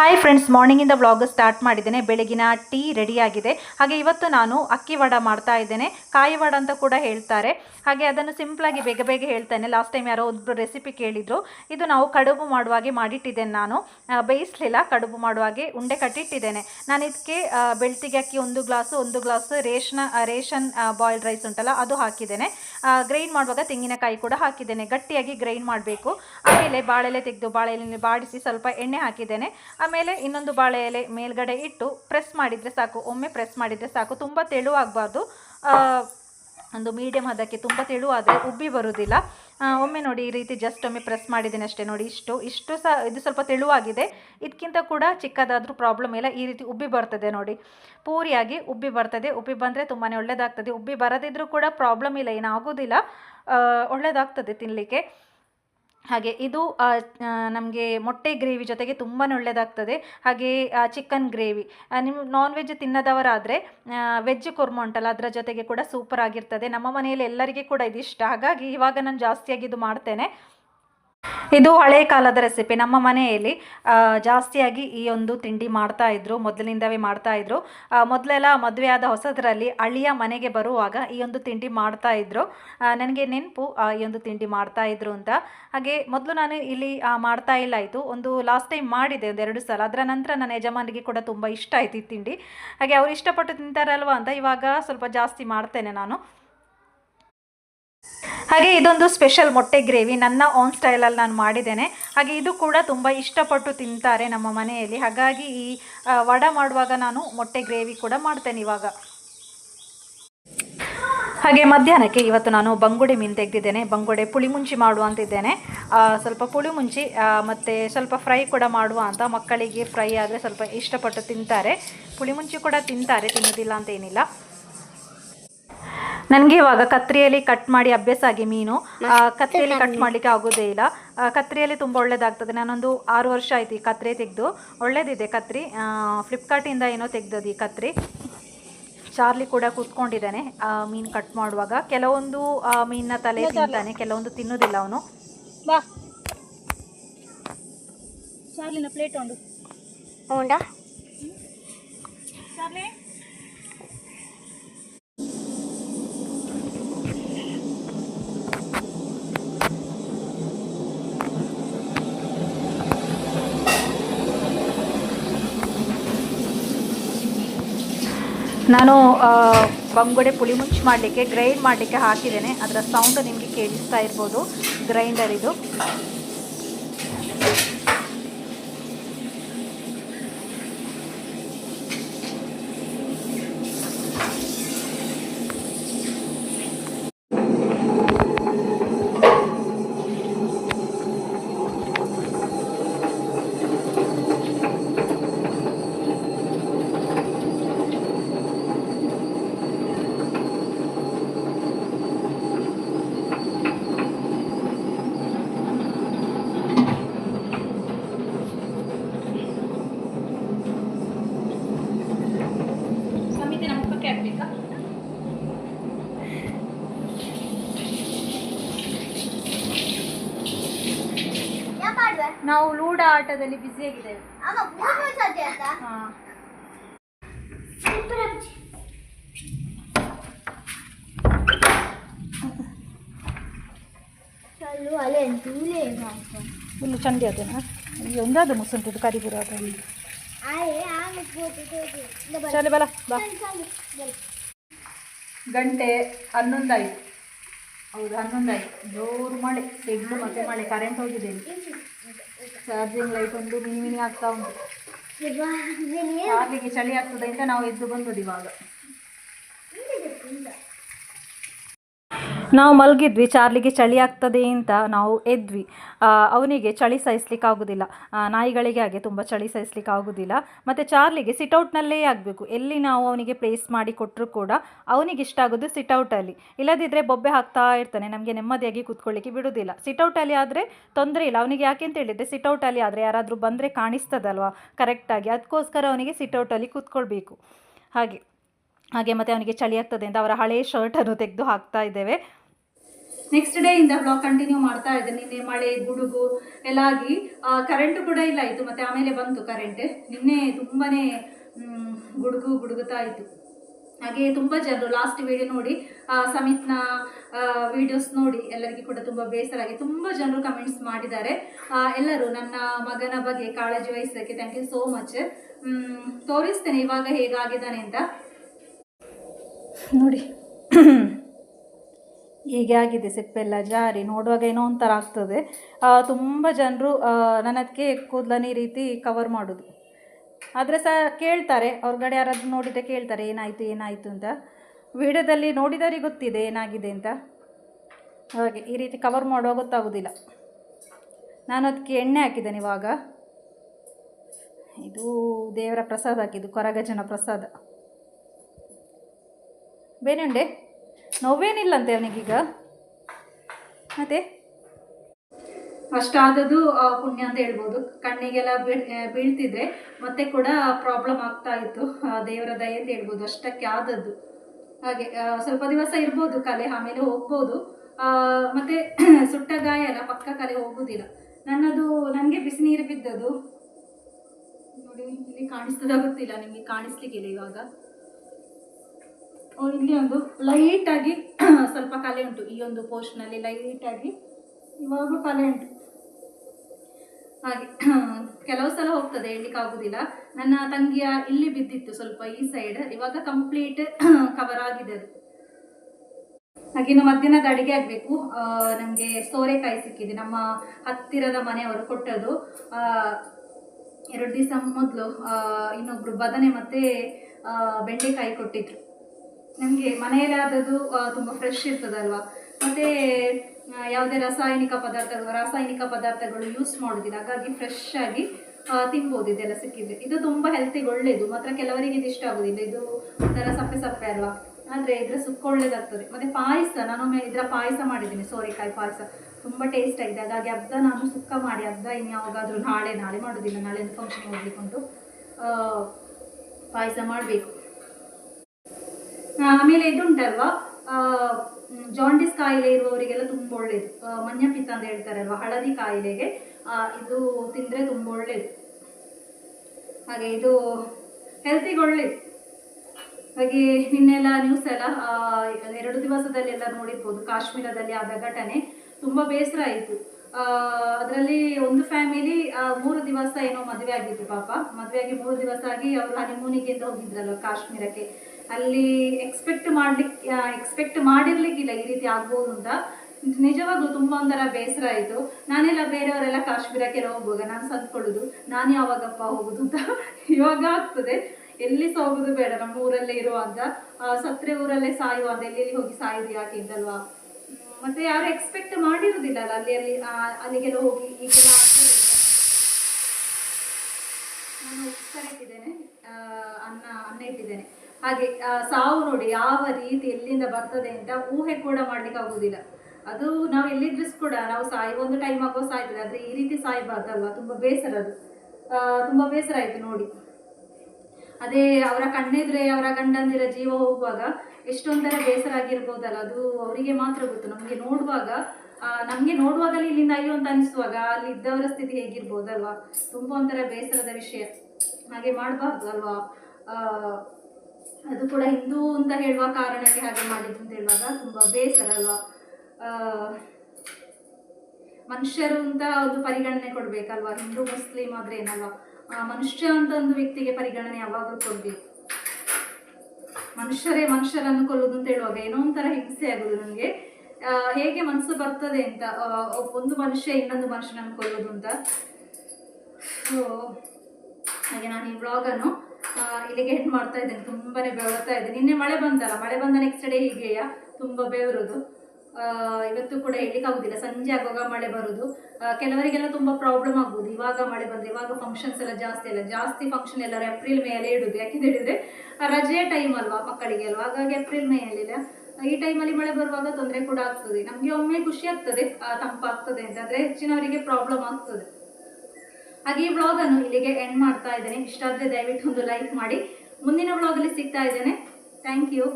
Hi friends ಮಾರ್ನಿಂಗಿಂದ vlog start ಮಾಡಿದ್ದೇನೆ. ಬೆಳಗಿನ ಟೀ ರೆಡಿಯಾಗಿದೆ ಹಾಗೆ ಇವತ್ತು ನಾನು ಅಕ್ಕಿ ವಡ ಮಾಡ್ತಾ ಇದ್ದೇನೆ. ಕಾಯಿ ವಡ ಅಂತ ಕೂಡ ಹೇಳ್ತಾರೆ. ಹಾಗೆ ಅದನ್ನು ಸಿಂಪಲಾಗಿ ಬೇಗ ಬೇಗ ಹೇಳ್ತೇನೆ. ಲಾಸ್ಟ್ ಟೈಮ್ ಯಾರೋ ಒಬ್ಬರು ರೆಸಿಪಿ ಕೇಳಿದ್ರು. ಇದು ನಾವು ಕಡುಬು ಮಾಡುವಾಗೆ ಮಾಡಿಟ್ಟಿದ್ದೇನೆ ನಾನು. ಬೇಯಿಸಲಿಲ್ಲ ಬೇಯಿಸ್ಲಿಲ್ಲ, ಕಡುಬು ಮಾಡುವಾಗೆ ಉಂಡೆ ಕಟ್ಟಿಟ್ಟಿದ್ದೇನೆ. ನಾನು ಇದಕ್ಕೆ ಬೆಳ್ತಿಗೆ ಅಕ್ಕಿ ಒಂದು ಗ್ಲಾಸು, ಒಂದು glass ration ration boiled rice ಉಂಟಲ್ಲ, ಅದು ಹಾಕಿದ್ದೇನೆ. ಗ್ರೈಂಡ್ ಮಾಡುವಾಗ ತೆಂಗಿನಕಾಯಿ ಕೂಡ ಹಾಕಿದ್ದೇನೆ. ಗಟ್ಟಿಯಾಗಿ ಗ್ರೈಂಡ್ ಮಾಡಬೇಕು. ಆಮೇಲೆ ಬಾಳೆಲೆ ತೆಗೆದು ಬಾಳೆಲೆ ಬಾಡಿಸಿ ಸ್ವಲ್ಪ ಎಣ್ಣೆ ಹಾಕಿದ್ದೇನೆ. ಆಮೇಲೆ ಇನ್ನೊಂದು ಬಾಳೆ ಎಲೆ ಮೇಲ್ಗಡೆ ಇಟ್ಟು ಪ್ರೆಸ್ ಮಾಡಿದರೆ ಸಾಕು. ಒಮ್ಮೆ ಪ್ರೆಸ್ ಮಾಡಿದರೆ ಸಾಕು. ತುಂಬ ತೆಳುವಾಗಬಾರ್ದು. ಒಂದು ಮೀಡಿಯಮ್ ಹದಕ್ಕೆ ತುಂಬ ತೆಳುವಾದರೆ ಉಬ್ಬಿ ಬರುವುದಿಲ್ಲ. ಒಮ್ಮೆ ನೋಡಿ ಈ ರೀತಿ ಜಸ್ಟ್ ಒಮ್ಮೆ ಪ್ರೆಸ್ ಮಾಡಿದ್ದೀನಿ ಅಷ್ಟೇ ನೋಡಿ ಇಷ್ಟು. ಇಷ್ಟು ಸಹ ಇದು ಸ್ವಲ್ಪ ತೆಳುವಾಗಿದೆ. ಇದಕ್ಕಿಂತ ಕೂಡ ಚಿಕ್ಕದಾದರೂ ಪ್ರಾಬ್ಲಮ್ ಇಲ್ಲ. ಈ ರೀತಿ ಉಬ್ಬಿ ಬರ್ತದೆ ನೋಡಿ. ಪೂರಿಯಾಗಿ ಉಬ್ಬಿ ಬರ್ತದೆ. ಉಬ್ಬಿ ಬಂದರೆ ತುಂಬಾ ಒಳ್ಳೆಯದಾಗ್ತದೆ ಉಬ್ಬಿ ಬರದಿದ್ದರೂ ಕೂಡ ಪ್ರಾಬ್ಲಮ್ ಇಲ್ಲ. ಏನಾಗೋದಿಲ್ಲ ಒಳ್ಳೆಯದಾಗ್ತದೆ ತಿನ್ನಲಿಕ್ಕೆ ಹಾಗೆ ಇದು ನಮಗೆ ಮೊಟ್ಟೆ ಗ್ರೇವಿ ಜೊತೆಗೆ ತುಂಬಾ ಒಳ್ಳೆಯದಾಗ್ತದೆ ಹಾಗೆ ಚಿಕನ್ ಗ್ರೇವಿ. ನಿಮ್ಮ ನಾನ್ ವೆಜ್ ತಿನ್ನದವರಾದರೆ ವೆಜ್ ಕುರ್ಮ ಉಂಟಲ್ಲ, ಅದರ ಜೊತೆಗೆ ಕೂಡ ಸೂಪರ್ ಆಗಿರ್ತದೆ. ನಮ್ಮ ಮನೆಯಲ್ಲಿ ಎಲ್ಲರಿಗೆ ಕೂಡ ಇದು ಇಷ್ಟ ಹಾಗಾಗಿ ಇವಾಗ ನಾನು ಜಾಸ್ತಿಯಾಗಿ ಇದು ಮಾಡ್ತೇನೆ. ಇದು ಹಳೆ ಕಾಲದ ರೆಸಿಪಿ ನಮ್ಮ ಮನೆಯಲ್ಲಿ ಜಾಸ್ತಿಯಾಗಿ ಈ ಒಂದು ತಿಂಡಿ ಮಾಡ್ತಾ ಇದ್ರು ಮೊದಲಿನಿಂದವೇ ಮಾಡ್ತಾ ಇದ್ರು. ಮೊದಲೆಲ್ಲ ಮದುವೆ ಆದ ಹೊಸದರಲ್ಲಿ ಅಳಿಯ ಮನೆಗೆ ಬರುವಾಗ ಈ ಒಂದು ತಿಂಡಿ ಮಾಡ್ತಾ ಇದ್ರು. ನನಗೆ ನೆನಪು ಈ ಒಂದು ತಿಂಡಿ ಮಾಡ್ತಾ ಇದ್ರು ಅಂತ. ಹಾಗೆ ಮೊದಲು ನಾನು ಇಲ್ಲಿ ಮಾಡ್ತಾ ಇಲ್ಲ ಆಯಿತು. ಒಂದು ಲಾಸ್ಟ್ ಟೈಮ್ ಮಾಡಿದೆ, ಒಂದು ಎರಡು ಸಲ. ಅದರ ನಂತರ ನನ್ನ ಯಜಮಾನಿಗೆ ಕೂಡ ತುಂಬ ಇಷ್ಟ ಆಯ್ತು ಈ ತಿಂಡಿ. ಹಾಗೆ ಅವ್ರು ಇಷ್ಟಪಟ್ಟು ತಿಂತಾರಲ್ವ ಅಂತ ಇವಾಗ ಸ್ವಲ್ಪ ಜಾಸ್ತಿ ಮಾಡ್ತೇನೆ ನಾನು. ಹಾಗೆ ಇದೊಂದು ಸ್ಪೆಷಲ್ ಮೊಟ್ಟೆ ಗ್ರೇವಿ ನನ್ನ ಓನ್ ಸ್ಟೈಲಲ್ಲಿ ನಾನು ಮಾಡಿದ್ದೇನೆ. ಹಾಗೆ ಇದು ಕೂಡ ತುಂಬ ಇಷ್ಟಪಟ್ಟು ತಿಂತಾರೆ ನಮ್ಮ ಮನೆಯಲ್ಲಿ. ಹಾಗಾಗಿ ಈ ವಡ ಮಾಡುವಾಗ ನಾನು ಮೊಟ್ಟೆ ಗ್ರೇವಿ ಕೂಡ ಮಾಡ್ತೇನೆ ಇವಾಗ. ಹಾಗೆ ಮಧ್ಯಾಹ್ನಕ್ಕೆ ಇವತ್ತು ನಾನು ಬಂಗುಡೆ ಮೀನು ತೆಗೆದಿದ್ದೇನೆ. ಬಂಗುಡೆ ಪುಳಿಮುಂಚಿ ಮಾಡುವ ಅಂತಿದ್ದೇನೆ ಸ್ವಲ್ಪ ಪುಳಿಮುಂಚಿ ಮುಂಚಿ ಮತ್ತು ಸ್ವಲ್ಪ ಫ್ರೈ ಕೂಡ ಮಾಡುವ ಅಂತ ಮಕ್ಕಳಿಗೆ ಫ್ರೈ ಆದರೆ ಸ್ವಲ್ಪ ಇಷ್ಟಪಟ್ಟು ತಿಂತಾರೆ. ಪುಳಿಮುಂಚಿ ಕೂಡ ತಿಂತಾರೆ, ತಿನ್ನೋದಿಲ್ಲ ಅಂತ ಏನಿಲ್ಲ. ನನಗೆ ಇವಾಗ ಕತ್ರಿಯಲ್ಲಿ ಕಟ್ ಮಾಡಿ ಅಭ್ಯಾಸ ಆಗಿ ಮೀನು. ಕತ್ರಿಯಲ್ಲಿ ಕಟ್ ಮಾಡಲಿಕ್ಕೆ ಆಗೋದೇ ಇಲ್ಲ. ಕತ್ರಿಯಲ್ಲಿ ತುಂಬ ಒಳ್ಳೇದಾಗ್ತದೆ. ನಾನೊಂದು ಆರು ವರ್ಷ ಆಯ್ತು ಈ ಕತ್ರಿ ತೆಗೆದು. ಒಳ್ಳೇದಿದೆ ಕತ್ರಿ. ಫ್ಲಿಪ್ಕಾರ್ಟಿಂದ ಏನೋ ತೆಗ್ದದ್ದು ಈ ಕತ್ರಿ. ಚಾರ್ಲಿ ಕೂಡ ಕೂತ್ಕೊಂಡಿದ್ದಾನೆ ಮೀನು ಕಟ್ ಮಾಡುವಾಗ. ಕೆಲವೊಂದು ಮೀನಿನ ತಲೆ ತಿಂತಾನೆ ಕೆಲವೊಂದು ತಿನ್ನೋದಿಲ್ಲ ಅವನು. ಬಾ. ಚಾರ್ಲಿನ ಪ್ಲೇಟ್ ಉಂಡು ನಾನು ಬಂಗುಡೆ ಪುಳಿ ಮುಚ್ಚಿ ಮಾಡಲಿಕ್ಕೆ ಗ್ರೈಂಡ್ ಮಾಡಲಿಕ್ಕೆ ಹಾಕಿದ್ದೇನೆ. ಅದರ ಸೌಂಡ್ ನಿಮಗೆ ಕೇಳಿಸ್ತಾ ಇರ್ಬೋದು ಗ್ರೈಂಡರ್ ಇದು. ನಾವು ಲೂಡ ಆಟದಲ್ಲಿ ಬ್ಯುಸಿಯಾಗಿದ್ದೇವೆ ಆಗಿದ್ದೇವೆ. ಇಲ್ಲಿ. ಚಂಡಿ ಅದನ್ನ ಒಂದಾದ ಮುಸುಂಟು ಕರಿಬುರ ಅದರಲ್ಲಿ ಚಲಿ ಬಲ ಬಾ. ಗಂಟೆ ಹನ್ನೊಂದಾಯ್ತು ಹೌದು ಹನ್ನೊಂದಾಯ್ತು ಜೋರು ಮಳೆ ಸಿಡ್ಲು ಮತ್ತೆ ಮಳೆ ಕರೆಂಟ್ ಹೋಗಿದೆ ಚಾರ್ಜಿಂಗ್ ಲೈಟ್ ಒಂದು ಮಿನಿ ಮಿನಿ ಆಗ್ತಾ ಉಂಟು. ಚಾರ್ಲಿಗೆ ಚಳಿ ಆಗ್ತದೆ ಅಂತ ನಾವು ಎದ್ದು ಬಂದದ್ದು ಇವಾಗ. ನಾವು ಮಲಗಿದ್ವಿ, ಚಾರ್ಲಿಗೆ ಚಳಿ ಆಗ್ತದೆ ಅಂತ ನಾವು ಎದ್ವಿ. ಅವನಿಗೆ ಚಳಿ ಸಹಿಸ್ಲಿಕ್ಕೆ ಆಗೋದಿಲ್ಲ. ನಾಯಿಗಳಿಗೆ ಹಾಗೆ ತುಂಬ ಚಳಿ ಸಹಿಸ್ಲಿಕ್ಕೆ ಆಗೋದಿಲ್ಲ. ಮತ್ತು ಚಾರ್ಲಿಗೆ ಸಿಟೌಟ್ನಲ್ಲೇ ಆಗಬೇಕು. ಎಲ್ಲಿ ನಾವು ಅವನಿಗೆ ಪ್ಲೇಸ್ ಮಾಡಿ ಕೊಟ್ಟರು ಕೂಡ ಅವನಿಗೆ ಇಷ್ಟ ಆಗೋದು ಸಿಟೌಟಲ್ಲಿ ಇಲ್ಲದಿದ್ದರೆ ಬೊಬ್ಬೆ ಹಾಕ್ತಾ ಇರ್ತಾನೆ, ನಮಗೆ ನೆಮ್ಮದಿಯಾಗಿ ಕೂತ್ಕೊಳ್ಳಿಕ್ಕೆ ಬಿಡೋದಿಲ್ಲ. ಸಿಟೌಟಲ್ಲಿ ಆದರೆ ತೊಂದರೆ ಇಲ್ಲ. ಅವನಿಗೆ ಯಾಕೆ ಅಂತ ಹೇಳಿದರೆ ಸಿಟೌಟಲ್ಲಿ ಆದರೆ ಯಾರಾದರೂ ಬಂದರೆ ಕಾಣಿಸ್ತದಲ್ವಾ? ಕರೆಕ್ಟಾಗಿ ಅದಕ್ಕೋಸ್ಕರ ಅವನಿಗೆ ಸಿಟೌಟಲ್ಲಿ ಕೂತ್ಕೊಳ್ಬೇಕು. ಹಾಗೆ ಹಾಗೆ ಮತ್ತು ಅವನಿಗೆ ಚಳಿ ಆಗ್ತದೆ ಅಂತ ಅವರ ಹಳೆಯ ಶರ್ಟನ್ನು ತೆಗೆದು ಹಾಕ್ತಾ ಇದ್ದೇವೆ. ನೆಕ್ಸ್ಟ್ ಡೇ ಇಂದ ಬ್ಲಾಗ್ ಕಂಟಿನ್ಯೂ ಮಾಡ್ತಾ ಇದ್ದೆ ನಿನ್ನೆ ಮಳೆ, ಗುಡುಗು, ಎಲ್ಲ ಆಗಿ ಕರೆಂಟ್ ಕೂಡ ಇಲ್ಲ ಆಯಿತು. ಮತ್ತೆ ಆಮೇಲೆ ಬಂತು ಕರೆಂಟ್ ನಿನ್ನೆ ತುಂಬಾನೇ ಗುಡುಗು ಗುಡುಗುತ್ತಾ ಇತ್ತು. ಹಾಗೆ ತುಂಬ ಜನರು ಲಾಸ್ಟ್ ವಿಡಿಯೋ ನೋಡಿ ಸಮಿತ್ನ ವಿಡಿಯೋಸ್ ನೋಡಿ ಎಲ್ಲರಿಗೂ ಕೂಡ ತುಂಬ ಬೇಸರ ಆಗಿ ತುಂಬ ಜನರು ಕಮೆಂಟ್ಸ್ ಮಾಡಿದ್ದಾರೆ. ಎಲ್ಲರೂ ನನ್ನ ಮಗನ ಬಗ್ಗೆ ಕಾಳಜಿ ವಹಿಸೋಕ್ಕೆ ಥ್ಯಾಂಕ್ ಯು ಸೋ ಮಚ್ ತೋರಿಸ್ತೇನೆ ಇವಾಗ ಹೇಗಾಗಿದ್ದಾನೆ ಅಂತ. ನೋಡಿ. ಹೀಗೆ ಆಗಿದೆ ಸಿಪ್ಪೆಲ್ಲ ಜಾರಿ. ನೋಡುವಾಗ ಏನೋ ಒಂಥರ ಆಗ್ತದೆ. ತುಂಬ ಜನರು ನನ್ನದಕ್ಕೆ ಕೂದಲನ್ನ ಈ ರೀತಿ ಕವರ್ ಮಾಡೋದು. ಆದರೆ ಸಹ ಕೇಳ್ತಾರೆ ಹೊರಗಡೆ ಯಾರಾದರೂ ನೋಡಿದರೆ ಕೇಳ್ತಾರೆ, ಏನಾಯಿತು ಏನಾಯಿತು ಅಂತ. ವಿಡಿಯೋದಲ್ಲಿ ನೋಡಿದವರಿಗೆ ಗೊತ್ತಿದೆ, ಏನಾಗಿದೆ ಅಂತ. ಹಾಗೆ, ಈ ರೀತಿ ಕವರ್ ಮಾಡುವಾಗ ಗೊತ್ತಾಗೋದಿಲ್ಲ. ನಾನು ಅದಕ್ಕೆ ಎಣ್ಣೆ ಹಾಕಿದ್ದೇನೆ ಇವಾಗ. ಇದು ದೇವರ ಪ್ರಸಾದ ಹಾಕಿದ್ದು ಕೊರಗಜನ ಪ್ರಸಾದ. ಬೇನುಂಡೆ ನೋವೇನಿಲ್ಲಂತೆ ಅವನಿಗೀಗ? ಮತ್ತೆ? ಅಷ್ಟಾದದ್ದು ಪುಣ್ಯ ಅಂತ ಹೇಳ್ಬೋದು. ಕಣ್ಣಿಗೆಲ್ಲ ಬೀಳ್ ಬೀಳ್ತಿದ್ರೆ ಮತ್ತೆ ಕೂಡ ಪ್ರಾಬ್ಲಮ್ ಆಗ್ತಾ ಇತ್ತು. ದೇವರ ದಯ ಅಂತ ಹೇಳ್ಬೋದು. ಅಷ್ಟಕ್ಕೆ ಆದದ್ದು. ಹಾಗೆ ಸ್ವಲ್ಪ ದಿವಸ ಇರ್ಬೋದು ಕಲೆ, ಆಮೇಲೆ ಹೋಗ್ಬೋದು. ಮತ್ತೆ ಸುಟ್ಟ ಗಾಯ ಅಲ್ಲ, ಪಕ್ಕ ಕಲೆ ಹೋಗುದಿಲ್ಲ. ನನ್ನದು, ನನಗೆ ಬಿಸಿ ನೀರು ಬಿದ್ದದು ನೋಡಿ, ಇಲ್ಲಿ ಕಾಣಿಸ್ತದ ಗೊತ್ತಿಲ್ಲ ನಿಮಗೆ ಕಾಣಿಸ್ಲಿಕ್ಕಿಲ್ಲ ಇವಾಗ. ಇಲ್ಲಿ ಒಂದು ಲೈಟ್ ಆಗಿ ಸ್ವಲ್ಪ ಕಲೆ ಉಂಟು. ಈ ಒಂದು ಪೋರ್ಷನಲ್ಲಿ ಲೈಟ್ ಆಗಿ ಇವಾಗಲೂ ಕಲೆ ಉಂಟು. ಹಾಗೆ ಕೆಲವು ಸಲ ಹೋಗ್ತದೆ, ಹೇಳಲಿಕ್ಕೆ ಆಗುದಿಲ್ಲ. ನನ್ನ ತಂಗಿಯ ಇಲ್ಲಿ ಬಿದ್ದಿತ್ತು ಸ್ವಲ್ಪ ಈ ಸೈಡ್ ಇವಾಗ ಕಂಪ್ಲೀಟ್ ಕವರ್ ಆಗಿದೆ ಅದು. ಹಾಗೆ ಇನ್ನು ಮಧ್ಯಾಹ್ನದ ಅಡಿಗೆ ಆಗಬೇಕು. ನಮಗೆ ಸೋರೆಕಾಯಿ ಸಿಕ್ಕಿದೆ. ನಮ್ಮ ಹತ್ತಿರದ ಮನೆಯವರು ಕೊಟ್ಟದು ಎರಡು ದಿವಸ ಮೊದಲು ಇನ್ನೊಬ್ರು ಬದನೆ ಮತ್ತೆ ಬೆಂಡೆಕಾಯಿ ಕೊಟ್ಟಿದ್ರು. ನಮಗೆ ಮನೆಯಲ್ಲಿ ಆದದ್ದು ತುಂಬ ಫ್ರೆಶ್ ಇರ್ತದಲ್ವಾ? ಮತ್ತೆ ಯಾವುದೇ ರಾಸಾಯನಿಕ ಪದಾರ್ಥಗಳು ರಾಸಾಯನಿಕ ಪದಾರ್ಥಗಳು ಯೂಸ್ ಮಾಡೋದಿಲ್ಲ. ಹಾಗಾಗಿ ಫ್ರೆಶ್ ಆಗಿ ತಿನ್ಬೋದು, ಇದೆಲ್ಲ ಸಿಕ್ಕಿದ್ರೆ. ಇದು ತುಂಬ ಹೆಲ್ತಿಗೆ ಒಳ್ಳೇದು. ಮಾತ್ರ ಕೆಲವರಿಗೆ ಇದು ಇಷ್ಟ ಆಗೋದಿಲ್ಲ. ಇದು ಒಂಥರ ಸಪ್ಪೆ ಸಪ್ಪೆ ಅಲ್ವಾ? ಆದರೆ ಇದರ ಸುಕ್ಕ ಒಳ್ಳೇದಾಗ್ತದೆ. ಮತ್ತೆ ಪಾಯಸ, ನಾನೊಮ್ಮೆ ಇದರ ಪಾಯಸ ಮಾಡಿದ್ದೀನಿ. ಸೋರೆಕಾಯಿ ಪಾಯಸ. ತುಂಬ ಟೇಸ್ಟ್ ಆಗಿದೆ. ಹಾಗಾಗಿ ಅರ್ಧ ನಾನು ಸುಕ್ಕ ಮಾಡಿ ಅರ್ಧ ಇನ್ನು ಯಾವಾಗಾದರೂ ನಾಳೆ ನಾಳೆ ಮಾಡೋದಿಲ್ಲ. ನಾಳೆ ಒಂದು ಫಂಕ್ಷನ್ ಹೋಗ್ಲಿಕ್ಕುಂಟು. ಪಾಯಸ ಮಾಡಬೇಕು. ಆಮೇಲೆ ಇದುಂಟಲ್ವಾ? ಜಾಂಡಿಸ್ ಕಾಯಿಲೆ ಇರುವವರಿಗೆಲ್ಲ ತುಂಬ ಒಳ್ಳೇದು. ಮನ್ಯಪಿತ್ತ ಅಂತ ಹೇಳ್ತಾರಲ್ವಾ, ಹಳದಿ ಕಾಯಿಲೆಗೆ? ಇದು ತಿಂದರೆ ತುಂಬ ಒಳ್ಳೇದು. ಹಾಗೆ ಇದು ಹೆಲ್ತಿಗೆ ಒಳ್ಳೇದು. ಹಾಗೆ ನಿನ್ನೆಲ್ಲ ನ್ಯೂಸ್ ಎಲ್ಲ ಎರಡು ದಿವಸದಲ್ಲೆಲ್ಲ ನೋಡಿರ್ಬೋದು. ಕಾಶ್ಮೀರದಲ್ಲಿ ಆದ ಘಟನೆ ತುಂಬ ಬೇಸರ ಆಯಿತು. ಅದರಲ್ಲಿ ಒಂದು ಫ್ಯಾಮಿಲಿ ಮೂರು ದಿವಸ ಏನೋ ಮದುವೆ ಆಗಿತ್ತು ಪಾಪ. ಮದುವೆ ಆಗಿ ಮೂರು ದಿವಸ ಆಗಿ ಅವರು ಹನಿಮೂನಿಗೆ ಅಂತ ಹೋಗಿದ್ರಲ್ಲ ಕಾಶ್ಮೀರಕ್ಕೆ. ಅಲ್ಲಿ ಎಕ್ಸ್ಪೆಕ್ಟ್ ಮಾಡ್ಲಿಕ್ಕೆ ಎಕ್ಸ್ಪೆಕ್ಟ್ ಮಾಡಿರ್ಲಿಕ್ಕಿಲ್ಲ ಈ ರೀತಿ ಆಗ್ಬೋದು ಅಂತ. ನಿಜವಾಗ್ಲೂ ತುಂಬ ಒಂಥರ ಬೇಸರ ಆಯಿತು. ನಾನೆಲ್ಲ ಬೇರೆಯವರೆಲ್ಲ ಕಾಶ್ಮೀರಕ್ಕೆಲ್ಲ ಹೋಗುವಾಗ ನಾನು ಸಂದ್ಕೊಳ್ಳೋದು ನಾನು ಯಾವಾಗಪ್ಪ ಹೋಗುದು ಅಂತ ಇವಾಗ ಆಗ್ತದೆ. ಎಲ್ಲಿ ಹೋಗುದು ಬೇಡ ನಮ್ಮ ಊರಲ್ಲೇ ಇರುವಾಗ. ಸತ್ರೆ ಊರಲ್ಲೇ ಸಾಯುವ ಅಂತ ಎಲ್ಲಿ ಹೋಗಿ ಸಾಯುದು ಯಾಕೆ ಮತ್ತೆ ಯಾರು ಎಕ್ಸ್ಪೆಕ್ಟ್ ಮಾಡಿರುವುದಿಲ್ಲ ಅಲ್ಲ ಅಲ್ಲಿ ಅಲ್ಲಿ ಅಲ್ಲಿಗೆಲ್ಲ ಹೋಗಿ ಈಗೆಲ್ಲ ಆಗ್ತದೆ ನಾನು ಇಟ್ಟಿದ್ದೇನೆ ಆ, ಅನ್ನ ಅನ್ನ ಇಟ್ಟಿದ್ದೇನೆ. ಹಾಗೆ ಸಾವು ನೋಡಿ ಯಾವ ರೀತಿ ಎಲ್ಲಿಂದ ಬರ್ತದೆ ಅಂತ ಊಹೆ ಕೂಡ ಮಾಡ್ಲಿಕ್ಕೆ ಆಗುದಿಲ್ಲ. ಅದು ನಾವು ಎಲ್ಲಿದ್ರೂ ಕೂಡ ನಾವು ಸಾಯಿ, ಒಂದು ಟೈಮ್ ಆಗೋ ಸಾಯ್ತದೆ, ಆದ್ರೆ ಈ ರೀತಿ ಸಾಯ್ಬಾರ್ದಲ್ವ? ತುಂಬಾ ಬೇಸರ ಅದು. ತುಂಬಾ ಬೇಸರ ಆಯ್ತು ನೋಡಿ. ಅದೇ ಅವರ ಕಣ್ಣಿದ್ರೆ ಅವರ ಗಂಡಂದಿರ ಜೀವ ಹೋಗುವಾಗ ಎಷ್ಟೊಂದರ ಬೇಸರ ಆಗಿರ್ಬೋದಲ್ಲ, ಅದು ಅವರಿಗೆ ಮಾತ್ರ ಗೊತ್ತು. ನಮಗೆ ನೋಡುವಾಗ ನಮಗೆ ನೋಡುವಾಗಲೇ ಇಲ್ಲಿಂದ ಅಯ್ಯೋ ಅಂತ ಅನಿಸುವಾಗ ಅಲ್ಲಿ ಇದ್ದವರ ಸ್ಥಿತಿ ಹೇಗಿರ್ಬೋದಲ್ವಾ? ತುಂಬ ಒಂಥರ ಬೇಸರದ ವಿಷಯ. ಹಾಗೆ ಮಾಡಬಾರ್ದು ಅಲ್ವಾ? ಅದು ಕೂಡ ಹಿಂದೂ ಅಂತ ಹೇಳುವ ಕಾರಣಕ್ಕೆ ಹಾಗೆ ಮಾಡಿದ್ದು ಅಂತ ಹೇಳುವಾಗ ತುಂಬ ಬೇಸರ ಅಲ್ವಾ? ಮನುಷ್ಯರು ಅಂತ ಒಂದು ಪರಿಗಣನೆ ಕೊಡ್ಬೇಕಲ್ವಾ? ಹಿಂದೂ, ಮುಸ್ಲಿಂ ಆದ್ರೆ ಏನಲ್ವಾ? ಮನುಷ್ಯ ಅಂತ ಒಂದು ವ್ಯಕ್ತಿಗೆ ಪರಿಗಣನೆ ಯಾವಾಗಲೂ ಕೊಡ್ಬೇಕು. ಮನುಷ್ಯರೇ ಮನುಷ್ಯರನ್ನು ಕೊಲ್ಲೋದು ಅಂತ ಹೇಳುವಾಗ ಏನೋ ಒಂಥರ ಹಿಂಸೆ ಆಗೋದು ನನಗೆ. ಹೇಗೆ ಮನಸ್ಸು ಬರ್ತದೆ ಅಂತ ಒಂದು ಮನುಷ್ಯ ಇನ್ನೊಂದು ಮನುಷ್ಯನನ್ನು ಕೊಲ್ಲೋದು ಅಂತ. ಸೊ ಹಾಗೆ ನಾನು ಈ ಬ್ಲಾಗನ್ನು ಇಲ್ಲಿಗೆ ಮಾಡ್ತಾ ಇದ್ದೇನೆ. ತುಂಬಾನೇ ಬೆವರ್ತಾ ಇದೆ ನಿನ್ನೆ ಮಳೆ ಬಂತಲ್ಲ? ಮಳೆ ಬಂದ ನೆಕ್ಸ್ಟ್ ಡೇ ಹೀಗೆಯಾ? ತುಂಬ ಬೆವರುದು. ಇವತ್ತು ಕೂಡ ಆಗುದಿಲ್ಲ. ಸಂಜೆ ಆಗುವಾಗ ಮಳೆ ಬರೋದು. ಕೆಲವರಿಗೆಲ್ಲ ತುಂಬ ಪ್ರಾಬ್ಲಮ್ ಆಗ್ಬೋದು ಇವಾಗ ಮಳೆ ಬಂದ್ರೆ, ಇವಾಗ ಫಂಕ್ಷನ್ಸ್ ಎಲ್ಲ ಜಾಸ್ತಿ ಅಲ್ಲ. ಜಾಸ್ತಿ ಫಂಕ್ಷನ್ ಎಲ್ಲರೂ ಏಪ್ರಿಲ್ ಮೇ ಅಲ್ಲೇ ಇಡುದು. ಯಾಕೆಂತ ಹೇಳಿದ್ರೆ ರಜೆ ಟೈಮ್ ಅಲ್ವಾ ಮಕ್ಕಳಿಗೆ ಅಲ್ವಾ? ಹಾಗಾಗಿ ಏಪ್ರಿಲ್ ಮೇ ಅಲ್ಲಿಲ್ಲ ಈ ಟೈಮಲ್ಲಿ ಮಳೆ ಬರುವಾಗ ತೊಂದರೆ ಕೂಡ ಆಗ್ತದೆ. ನಮಗೆ ಒಮ್ಮೆ ಖುಷಿ ಆಗ್ತದೆ. ತಂಪಾಗ್ತದೆ ಅಂತ. ಆದರೆ ಹೆಚ್ಚಿನವರಿಗೆ ಪ್ರಾಬ್ಲಮ್ ಆಗ್ತದೆ. ಹಾಗೆ ಈ ವ್ಲಾಗ್ ಅನ್ನು ಇಲ್ಲಿಗೆ ಎಂಡ್ ಮಾಡ್ತಾ ಇದ್ದೇನೆ. ಆದರೆ ದಯವಿಟ್ಟು ಒಂದು ಲೈಕ್ ಮಾಡಿ. ಮುಂದಿನ ವ್ಲಾಗಲ್ಲಿ ಸಿಗ್ತಾ ಇದ್ದೇನೆ. Thank you